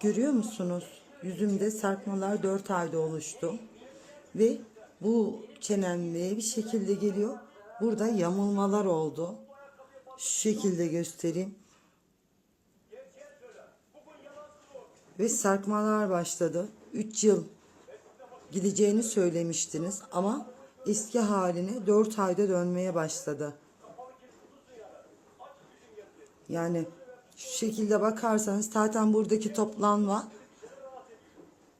Görüyor musunuz? Yüzümde sarkmalar 4 ayda oluştu. Ve bu çenemliğe bir şekilde geliyor. Burada yamulmalar oldu. Şu şekilde göstereyim. Ve sarkmalar başladı. 3 yıl gideceğini söylemiştiniz ama eski haline 4 ayda dönmeye başladı. Yani şu şekilde bakarsanız zaten buradaki toplanma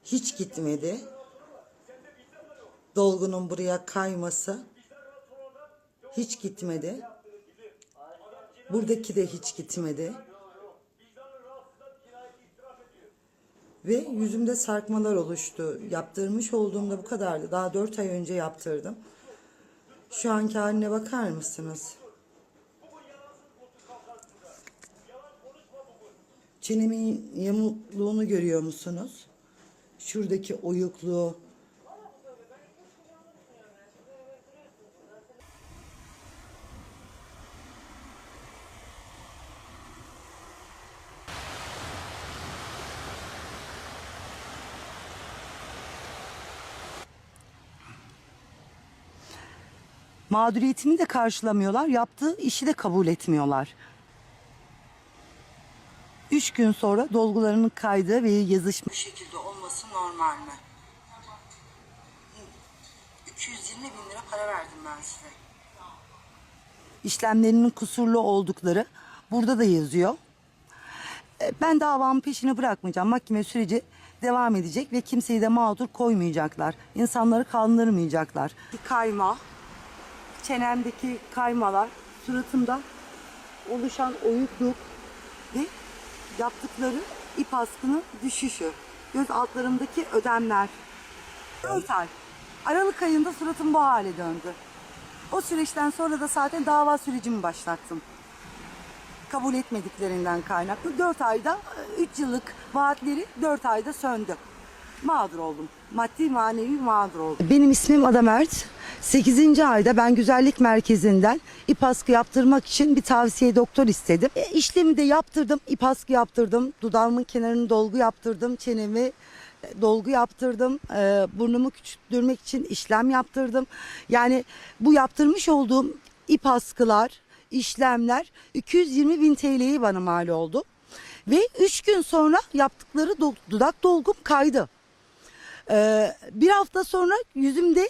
hiç gitmedi. Dolgunun buraya kayması hiç gitmedi. Buradaki de hiç gitmedi. Ve yüzümde sarkmalar oluştu. Yaptırmış olduğumda bu kadardı. Daha 4 ay önce yaptırdım. Şu anki haline bakar mısınız? Çenemin yamukluğunu görüyor musunuz? Şuradaki oyukluğu. Mağduriyetimi de karşılamıyorlar, yaptığı işi de kabul etmiyorlar. Üç gün sonra dolgularının kaydığı ve yazışma... Bu şekilde olması normal mi? 220 bin lira para verdim ben size. İşlemlerinin kusurlu oldukları burada da yazıyor. E, Ben davamın peşini bırakmayacağım. Mahkeme süreci devam edecek ve kimseyi de mağdur koymayacaklar. İnsanları kandırmayacaklar. Kayma, çenemdeki kaymalar, suratımda oluşan oyukluk ve yaptıkları ip askının düşüşü. Göz altlarımdaki ödemler. 4 ay. Aralık ayında suratım bu hale döndü. O süreçten sonra da zaten dava sürecimi başlattım. Kabul etmediklerinden kaynaklı 4 ayda 3 yıllık vaatleri 4 ayda söndü. Mağdur oldum. Maddi manevi mağdur oldum. Benim ismim Ada Mert. 8. ayda ben güzellik merkezinden ip askı yaptırmak için bir tavsiye doktor istedim. E, işlemi de yaptırdım. ip askı yaptırdım. Dudağımın kenarını dolgu yaptırdım. Çenemi e, dolgu yaptırdım. E, burnumu küçültmek için işlem yaptırdım. Yani bu yaptırmış olduğum ip askılar, işlemler 220 bin TL'yi bana mal oldu. Ve 3 gün sonra yaptıkları dudak dolgum kaydı. Ee, bir hafta sonra yüzümde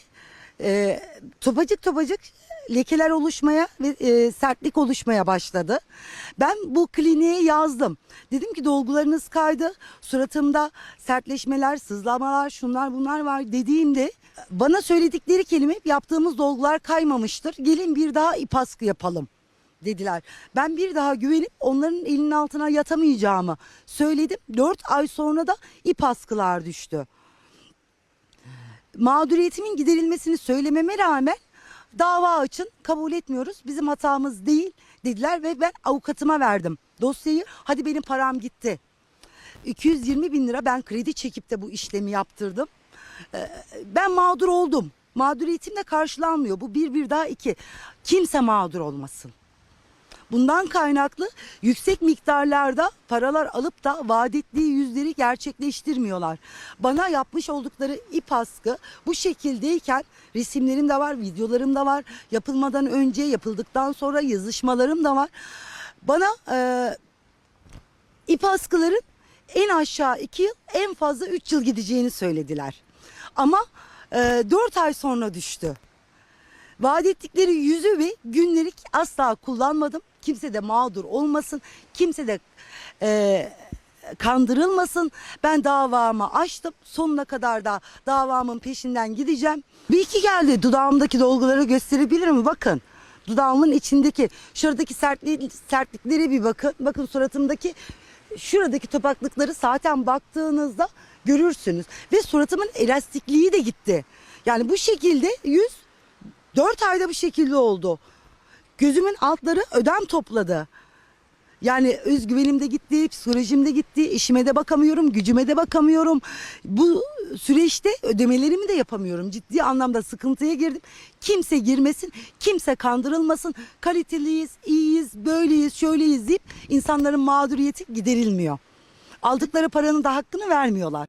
e, topacık topacık lekeler oluşmaya ve e, sertlik oluşmaya başladı. Ben bu kliniğe yazdım. Dedim ki dolgularınız kaydı. Suratımda sertleşmeler, sızlamalar, şunlar bunlar var dediğimde bana söyledikleri kelime yaptığımız dolgular kaymamıştır. Gelin bir daha ip askı yapalım dediler. Ben bir daha güvenip onların elinin altına yatamayacağımı söyledim. 4 ay sonra da ip askılar düştü mağduriyetimin giderilmesini söylememe rağmen dava açın kabul etmiyoruz. Bizim hatamız değil dediler ve ben avukatıma verdim dosyayı. Hadi benim param gitti. 220 bin lira ben kredi çekip de bu işlemi yaptırdım. Ee, ben mağdur oldum. Mağduriyetim de karşılanmıyor. Bu bir bir daha iki. Kimse mağdur olmasın Bundan kaynaklı yüksek miktarlarda paralar alıp da vaat ettiği yüzleri gerçekleştirmiyorlar. Bana yapmış oldukları ip askı bu şekildeyken resimlerim de var, videolarım da var. Yapılmadan önce, yapıldıktan sonra yazışmalarım da var. Bana e, ip askıların en aşağı 2 yıl, en fazla 3 yıl gideceğini söylediler. Ama e, 4 ay sonra düştü. Vaat ettikleri yüzü ve günleri asla kullanmadım. Kimse de mağdur olmasın. Kimse de e, kandırılmasın. Ben davamı açtım. Sonuna kadar da davamın peşinden gideceğim. Bir iki geldi dudağımdaki dolguları gösterebilirim. Bakın dudağımın içindeki şuradaki sertliği, sertliklere bir bakın. Bakın suratımdaki şuradaki topaklıkları zaten baktığınızda görürsünüz. Ve suratımın elastikliği de gitti. Yani bu şekilde yüz 4 ayda bu şekilde oldu. Gözümün altları ödem topladı. Yani özgüvenim de gitti, psikolojim de gitti, işime de bakamıyorum, gücüme de bakamıyorum. Bu süreçte ödemelerimi de yapamıyorum. Ciddi anlamda sıkıntıya girdim. Kimse girmesin, kimse kandırılmasın. Kaliteliyiz, iyiyiz, böyleyiz, şöyleyiz deyip insanların mağduriyeti giderilmiyor. Aldıkları paranın da hakkını vermiyorlar.